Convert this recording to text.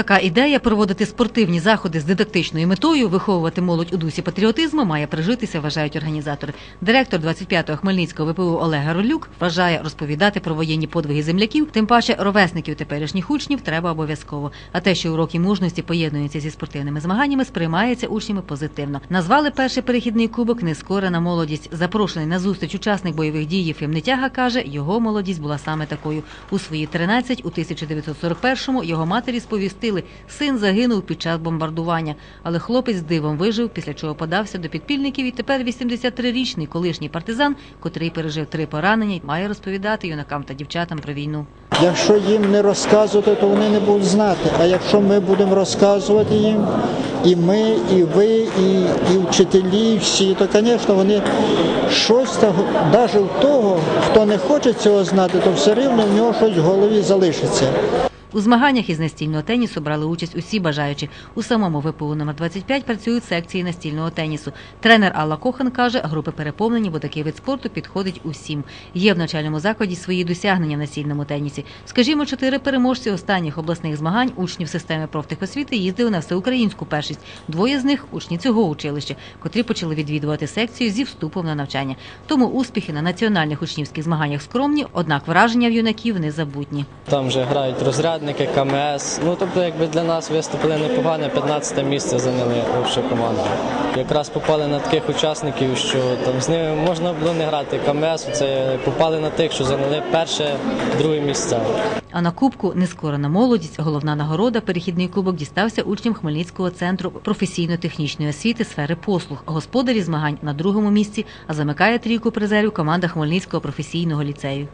Така ідея проводити спортивні заходи з дидактичною метою, виховувати молодь у дусі патріотизму має прижитися, вважають організатори. Директор 25-го Хмельницького ВПУ Олег Гаролюк вважає розповідати про воєнні подвиги земляків, тим паче ровесників теперішніх учнів треба обов'язково. А те, що уроки мужності поєднуються зі спортивними змаганнями, сприймається учнями позитивно. Назвали перший перехідний кубок Нескорена молодість. Запрошений на зустріч учасник бойових дій Єфим Нетяга каже, його молодість була саме такою. У свої 13 у 1941-му його матері сповістили, син загинув під час бомбардування, але хлопець дивом вижив, після чого подався до підпільників. І тепер 83-річний колишній партизан, котрий пережив три поранення, має розповідати юнакам та дівчатам про війну. Якщо їм не розказувати, то вони не будуть знати. А якщо ми будемо розказувати їм, і ми, і ви, і, і вчителі, і всі, то, звісно, вони щось навіть в того, хто не хоче цього знати, то все рівно в нього щось в голові залишиться. У змаганнях із настільного тенісу брали участь усі бажаючі. У самому ВПУ номер 25 працюють секції настільного тенісу. Тренер Алла Кохан каже, групи переповнені, бо такий вид спорту підходить усім. Є в навчальному закладі свої досягнення в настільному тенісі. Скажімо, чотири переможці останніх обласних змагань учнів системи профтехосвіти їздили на всеукраїнську першість. Двоє з них учні цього училища, котрі почали відвідувати секцію зі вступом на навчання. Тому успіхи на національних учнівських змаганнях скромні, однак враження в юнаків незабутні. Там вже грають розрядники, КМС. Ну тобто, якби для нас виступили непогано, 15 місце зайняли общу команду. Якраз попали на таких учасників, що там з ними можна було не грати. КМС це попали на тих, що зайняли перше, друге місця. А на кубку нескорена молодість, головна нагорода, перехідний кубок дістався учням Хмельницького центру професійно-технічної освіти сфери послуг. Господарі змагань на другому місці, а замикає трійку призерів команда Хмельницького професійного ліцею.